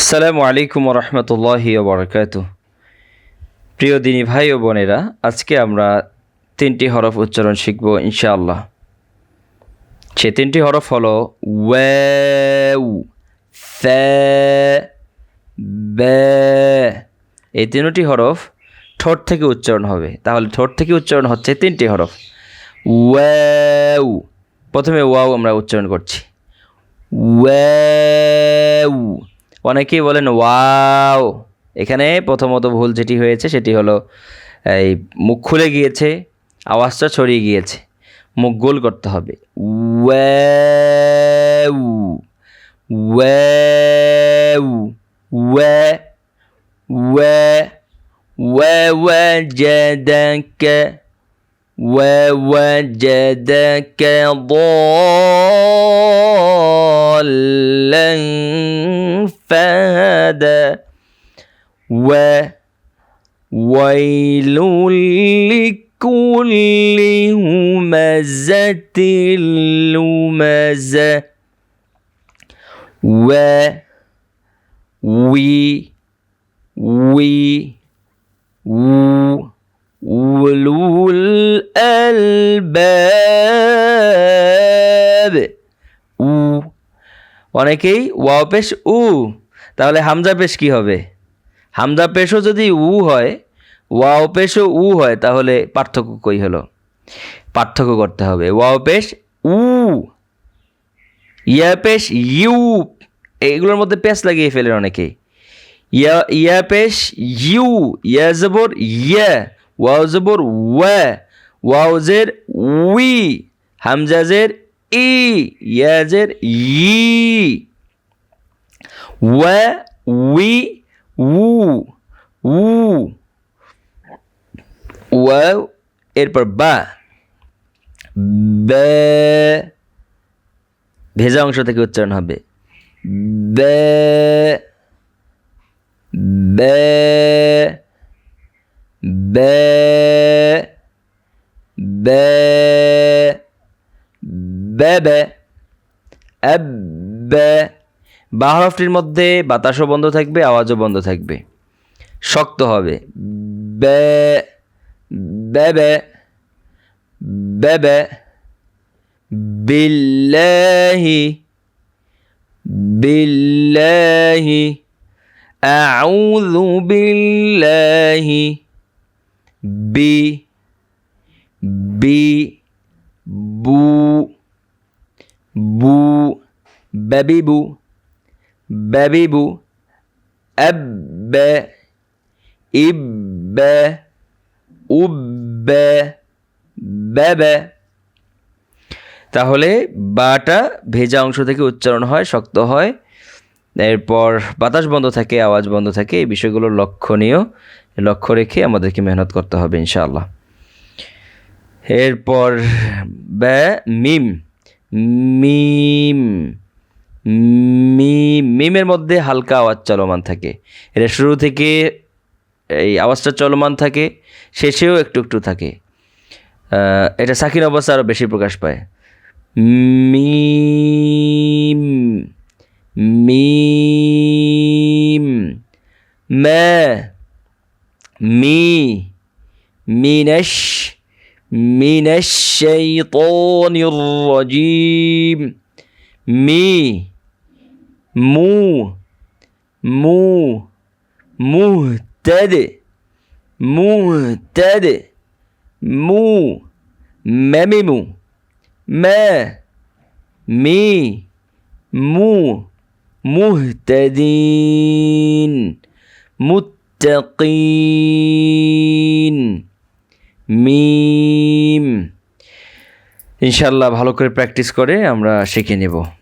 আসসালামু আলাইকুম রহমতুল্লাহি বরকাত প্রিয় দিনী ভাই ও বোনেরা, আজকে আমরা তিনটি হরফ উচ্চারণ শিখব ইনশাআল্লাহ। সে তিনটি হরফ হলো ওয়াউ এই তিনটি হরফ ঠোঁট থেকে উচ্চারণ হবে। তাহলে ঠোঁট থেকে উচ্চারণ হচ্ছে তিনটি হরফ। ওয়াউ প্রথমে ওয়াও আমরা উচ্চারণ করছি। ওয়াও অনেকেই বলেন ওয়াও এখানে প্রথমত ভুল যেটি হয়েছে সেটি হলো এই মুখ খুলে গিয়েছে আওয়াজটা ছড়িয়ে গিয়েছে মুখ গোল করতে হবে ওয়াও ওয়াও ওয়া ওয়া ووجدك ووجدك ضالا فهدى. وويل لكل همزة لمزة. و وي و- أولو الألباب. অনেকেই ওয়াও পেশ উ, তাহলে হামজা পেশ কি হবে? হামজা পেশও যদি উ হয়, ওয়াও পেশও উ হয়, তাহলে পার্থক্য কই হলো? পার্থক্য করতে হবে। ওয়াও পেশ উ, ইয়া পেশ ইউ এগুলোর মধ্যে পেশ লাগিয়ে ফেলেন অনেকেই। ইয়া ইয়া পেশ ইউ, ইয়া জবর ইয়া, ওয়াও জবর ওয়া, ওয়াও জের উই, হামজা জের ই ইয়া জের ই। ওয়া উই উ উ ওয়াও এরপর বা। বে, ভেজা অংশ থেকে উচ্চারণ হবে। বে বে বে বে। ব্যা বা বাহরফটির মধ্যে বাতাসও বন্ধ থাকবে, আওয়াজও বন্ধ থাকবে। শক্ত হবে। ব্যা ব্যা ব্যা বিল্লাহি বিল্লাহি, আউযু বিল্লাহি, বি বি, বু বু ব্যবিবু ব্যবিবু অ্যাব ইব উব ব্যবে তাহলে বাটা ভেজা অংশ থেকে উচ্চারণ হয়, শক্ত হয়। এরপর বাতাস বন্ধ থাকে, আওয়াজ বন্ধ থাকে। এই বিষয়গুলো লক্ষণীয়। লক্ষ্য রেখে আমাদেরকে মেহনত করতে হবে, ইনশাআল্লাহ। এরপর ব্যা মিম। মিম মিম, মিমের মধ্যে হালকা আওয়াজ চলমান থাকে। এটা শুরু থেকে এই আওয়াজটা চলমান থাকে, শেষেও একটু একটু থাকে। এটা সাকিন অবস্থা আরও বেশি প্রকাশ পায়। মিম মিম, মা, মি, মিনাশ মিনাশ শাইতানির রাজিম মি মু মু মুহতাদে মুহতাদে মু মেমিমু মা মি মু মুহতাদিন মুত্তাকিন মিম। ইনশাল্লাহ ভালো করে প্র্যাকটিস করে আমরা শিখে নেব।